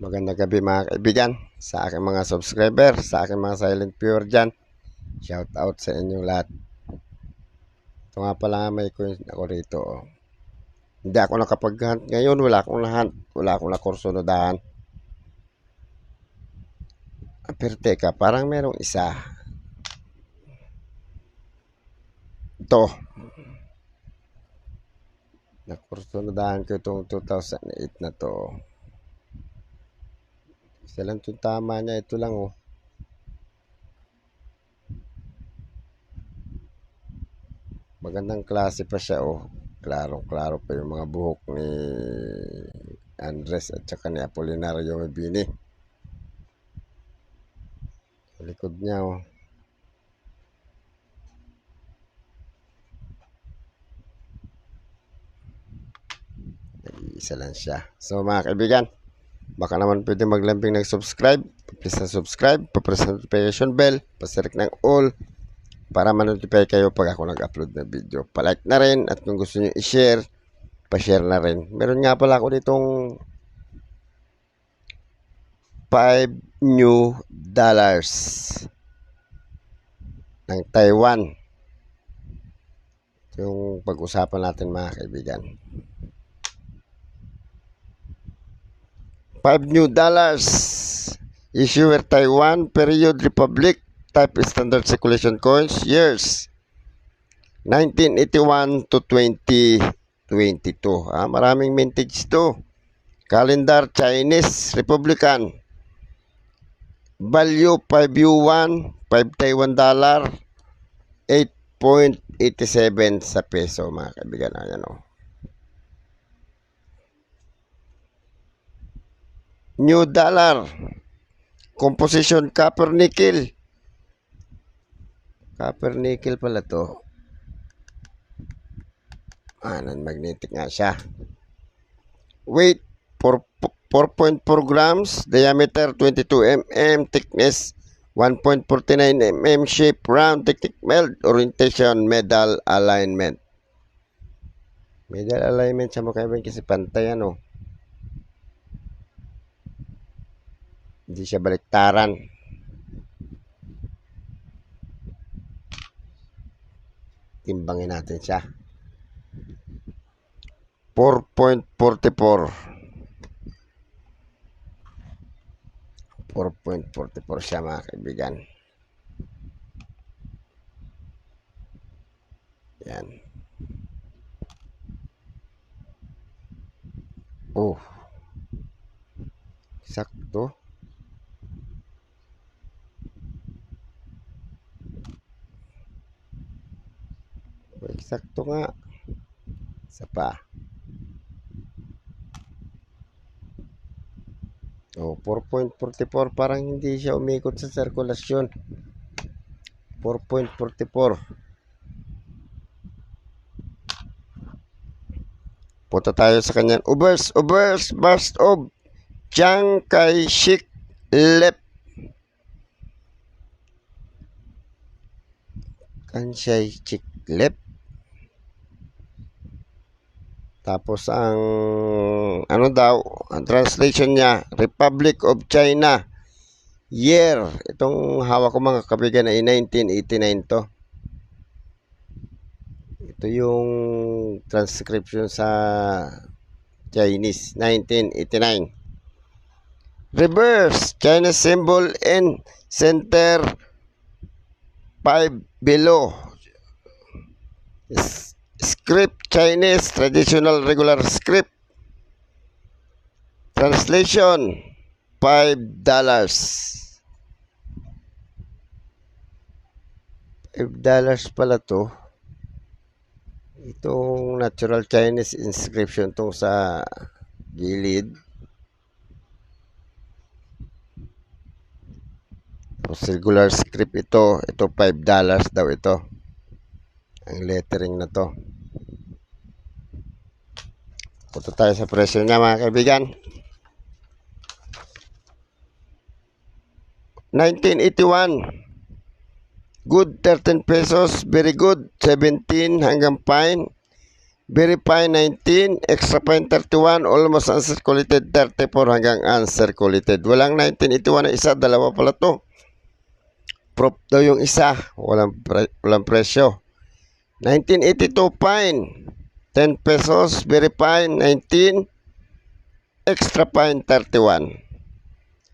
Magandang gabi mga kaibigan, sa aking mga subscriber, sa aking mga silent viewer dyan. Shout out sa inyong lahat. Ito nga pala may coin ako rito. oh. Hindi ako nakapag-hunt ngayon, wala akong na-hunt, wala akong nakursunodahan. Ah, Pero teka, parang merong isa. Ito. Nakursunodahan ko itong 2008 na to. Isa lang itong tama niya. Ito lang oh. Magandang klase pa siya oh. Klarong-klaro pa yung mga buhok ni Andres at saka ni Apolinario Mabini. Sa likod niya oh. Isa lang siya. So mga kaibigan, Baka naman pwede maglambing ng subscribe. Please na subscribe. Pa-press notification bell. Pasirik ng all. Para ma-notify kayo pag ako nag-upload ng video. Pa-like na rin. At kung gusto nyo i-share, pa-share na rin. Meron nga pala ako ditong 5 new dollars ng Taiwan. Yung pag-usapan natin mga kaibigan. 5 new dollars. Issuer Taiwan, period Republic, type standard circulation coins, years 1981 to 2022. Ah, maraming mintage to. Calendar Chinese Republican. Value 5 yuan, 5 Taiwan dollar, 8.87 sa peso mga kaibigan. Ayan o. New dollar. Composition copper nickel. Copper nickel pala to. Ah, non-magnetic nga siya. Weight 4.4 grams, diameter 22 mm, thickness 1.49 mm, shape round, technique meld, orientation, medal alignment. Medal alignment siya mo kaibigan kasi pantay ano. Hindi siya baliktaran. Timbangin natin siya. 4.44 4.44 siya mga kaibigan. Yan. Oh. Sakto. Eksakto nga. Isa pa. Oh, 4.44 parang hindi siya umikot sa sirkulasyon. 4.44. Punta tayo sa kanyang Ubers, Ubers, Burst of Chiang Kai-shik Lep. Kai-shik Lep. Tapos ang ano daw, ang translation niya, Republic of China. Year. Itong hawak ko mga kabigan ay 1989 to. Ito yung transcription sa Chinese, 1989. Reverse, China symbol in center 5 below. S- Script Chinese traditional regular script. Translation $5 dollars. $5 pala to. Itong natural Chinese inscription tong sa gilid. Regular script ito. Ito $5 dollars daw ito. Ang lettering na to. Punta tayo sa presyo niya mga kaibigan. 1981. Good 13 pesos, very good 17 hanggang fine. very fine 19, extra fine 31, almost uncirculated 34 hanggang uncirculated. Walang 1981 na isa, dalawa pala to. Prop daw yung isa, walang, pre- walang presyo. 1982 fine, 10 pesos, very fine 19, extra fine 31.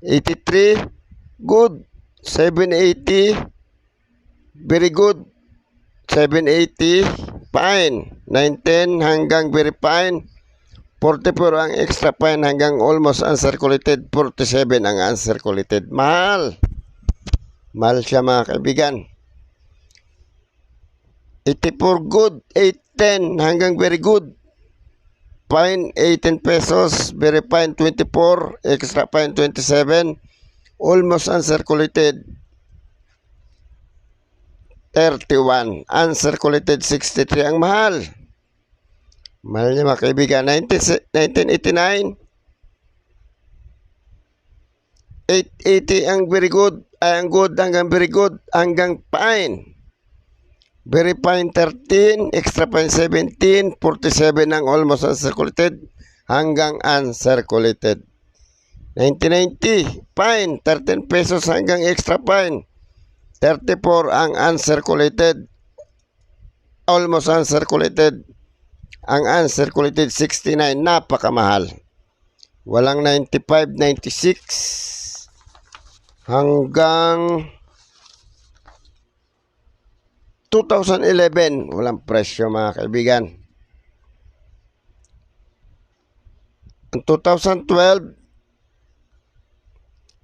83, good, 780, very good, 780, fine. 910 hanggang very fine. 44 ang extra fine hanggang almost uncirculated. 47 ang uncirculated. Mahal. Mahal siya mga kaibigan. 84 good. 810 hanggang very good. Fine 18 pesos. Very fine 24. Extra fine 27. Almost uncirculated. 31. Uncirculated 63 ang mahal. Mahal niya mga kaibigan. 19, 1989. 880 ang very good. Ay, ang good hanggang very good. Hanggang fine. Very fine 13. Extra fine 17. 47 ang almost uncirculated. Hanggang uncirculated. 1990. Fine. 13 pesos hanggang extra fine. 34 ang uncirculated. Almost uncirculated. Ang uncirculated 69, napakamahal. Walang 95, 96 hanggang 2011. Walang presyo mga kaibigan. Ang 2012,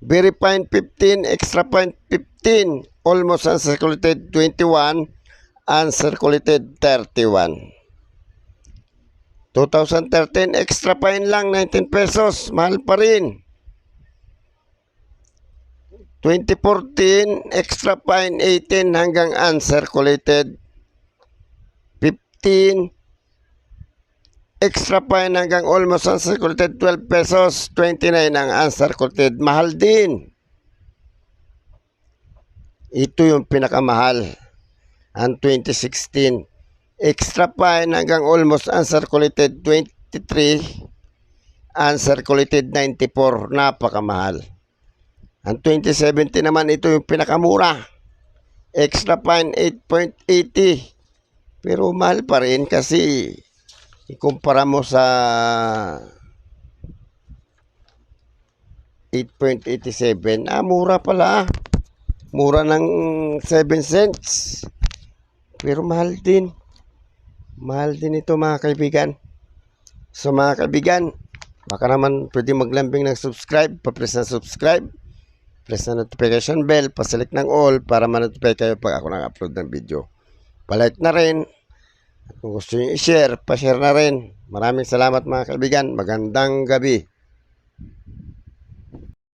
very fine 15, extra fine 15, almost uncirculated 21, uncirculated 31. 2013, extra fine lang, 19 pesos, mahal pa rin. 2014, extra fine 18 hanggang uncirculated 15, extra fine hanggang almost uncirculated 12 pesos, 29 ang uncirculated, mahal din. Ito yung pinakamahal. Ang 2016. Extra fine hanggang almost uncirculated 23. Uncirculated 94. Napakamahal. Ang 2017 naman ito yung pinakamura. Extra fine 8.80. Pero mahal pa rin kasi ikumpara mo sa 8.87. Ah, mura pala. Mura ng 7 cents. Pero mahal din. Mahal din ito mga kaibigan. So mga kaibigan, baka naman pwede maglambing ng subscribe. Pa-press na subscribe. Press na notification bell. Paselect ng all para ma-notify kayo pag ako nag-upload ng video. Palike na rin. Kung gusto nyo i-share, pa-share na rin. Maraming salamat mga kaibigan. Magandang gabi.